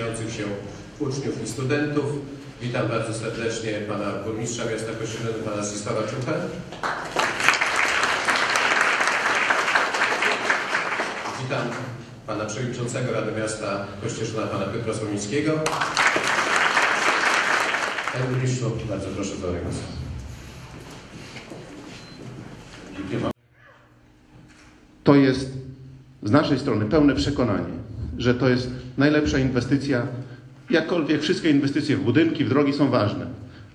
starających się uczniów i studentów. Witam bardzo serdecznie pana burmistrza miasta Kościelnego, pana Zdzisława Czuchę. Witam pana przewodniczącego Rady Miasta Kościerzyna, pana Piotra Słomińskiego. Panie burmistrzu, bardzo proszę do głos. To jest z naszej strony pełne przekonanie, że to jest najlepsza inwestycja. Jakkolwiek wszystkie inwestycje w budynki, w drogi są ważne,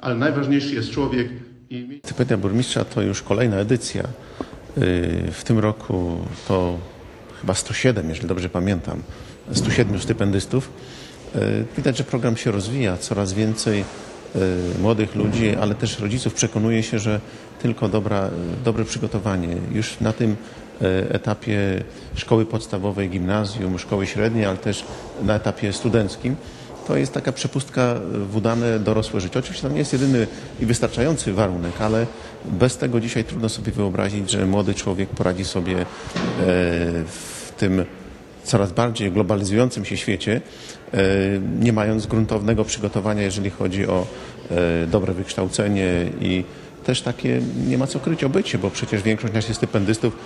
ale najważniejszy jest człowiek i Stypendia burmistrza to już kolejna edycja. Yy, W tym roku to chyba 107, jeżeli dobrze pamiętam, 107 stypendystów. Yy, Widać, że program się rozwija, coraz więcej yy, młodych ludzi, ale też rodziców przekonuje się, że tylko dobra, dobre przygotowanie już na tym etapie szkoły podstawowej, gimnazjum, szkoły średniej, ale też na etapie studenckim to jest taka przepustka w udane dorosłe życie. Oczywiście to nie jest jedyny i wystarczający warunek, ale bez tego dzisiaj trudno sobie wyobrazić, że młody człowiek poradzi sobie e, w tym coraz bardziej globalizującym się świecie, e, nie mając gruntownego przygotowania, jeżeli chodzi o e, dobre wykształcenie i też takie nie ma co kryć obycie, bo przecież większość naszych stypendystów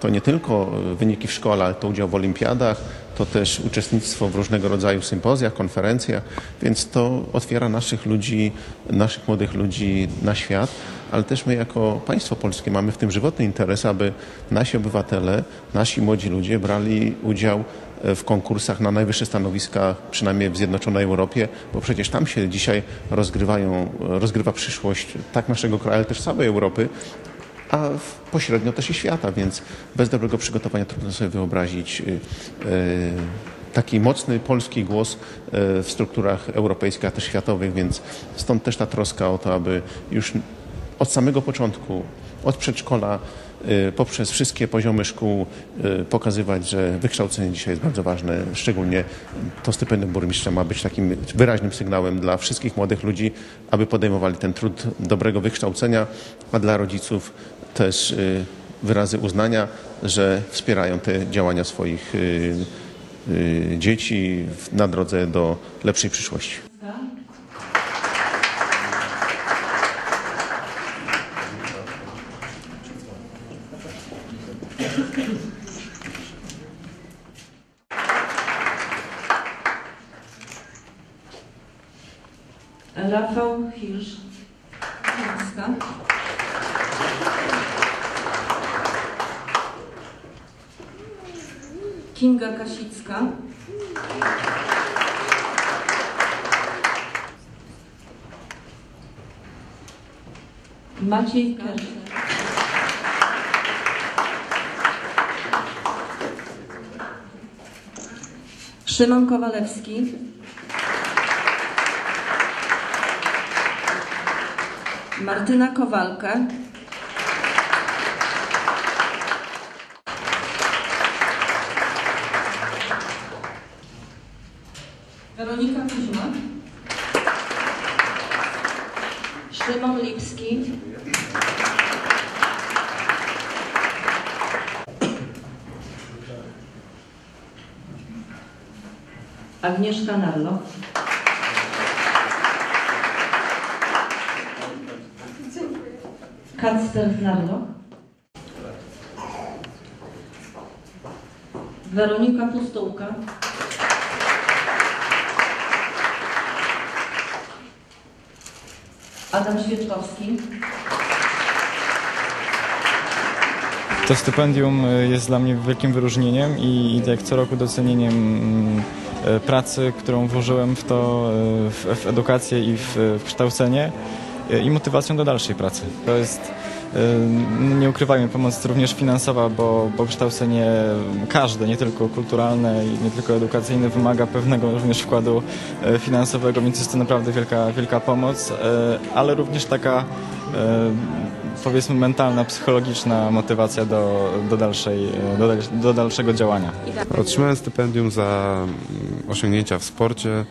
to nie tylko wyniki w szkole, ale to udział w olimpiadach, to też uczestnictwo w różnego rodzaju sympozjach, konferencjach, więc to otwiera naszych ludzi, naszych młodych ludzi na świat, ale też my jako państwo polskie mamy w tym żywotny interes, aby nasi obywatele, nasi młodzi ludzie brali udział w konkursach na najwyższe stanowiska, przynajmniej w Zjednoczonej Europie, bo przecież tam się dzisiaj rozgrywają, rozgrywa przyszłość tak naszego kraju, ale też całej Europy, a pośrednio też i świata, więc bez dobrego przygotowania trudno sobie wyobrazić y, y, taki mocny polski głos y, w strukturach europejskich, a też światowych, więc stąd też ta troska o to, aby już od samego początku, od przedszkola, poprzez wszystkie poziomy szkół pokazywać, że wykształcenie dzisiaj jest bardzo ważne. Szczególnie to stypendium burmistrza ma być takim wyraźnym sygnałem dla wszystkich młodych ludzi, aby podejmowali ten trud dobrego wykształcenia, a dla rodziców też y, wyrazy uznania, że wspierają te działania swoich y, y, dzieci na drodze do lepszej przyszłości. Rafał Hirsch, Kinga Kasicka. Maciej Kerzer. Szymon Kowalewski. Martyna Kowalka. Weronika Kuzma. Szymon Lipski. Agnieszka Narloch. Kacper Narloch. Weronika Pustołka. Adam Świeczkowski. To stypendium y, jest dla mnie wielkim wyróżnieniem i jak co roku docenieniem mm, y, pracy, którą włożyłem w to, y, w, edukację i w, kształcenie i motywacją do dalszej pracy. To jest, nie ukrywajmy, pomoc również finansowa, bo, bo kształcenie każde, nie tylko kulturalne i nie tylko edukacyjne, wymaga pewnego również wkładu y, finansowego, więc jest to naprawdę wielka, wielka pomoc, y, ale również taka y, powiedzmy mentalna, psychologiczna motywacja do, do, dalszej, do, do dalszego działania. Otrzymałem stypendium za mm, osiągnięcia w sporcie.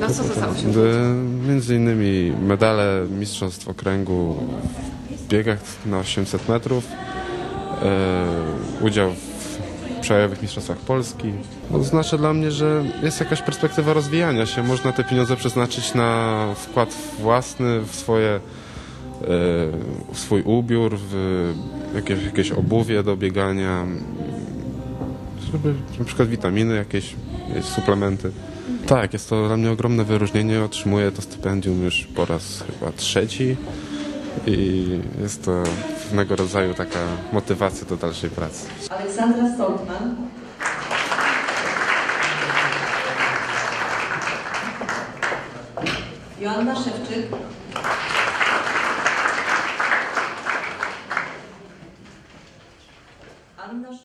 Na co Między innymi medale Mistrzostw Okręgu w biegach na 800 metrów, y, udział w przełajowych mistrzostwach Polski. To znaczy dla mnie, że jest jakaś perspektywa rozwijania się. Można te pieniądze przeznaczyć na wkład własny w swoje e, w swój ubiór, w jakieś, jakieś obuwie do biegania, żeby na przykład witaminy, jakieś, jakieś suplementy. Tak, jest to dla mnie ogromne wyróżnienie. Otrzymuję to stypendium już po raz chyba trzeci i jest to pewnego rodzaju taka motywacja do dalszej pracy. Aleksandra Stoltman. Joanna Szewczyk.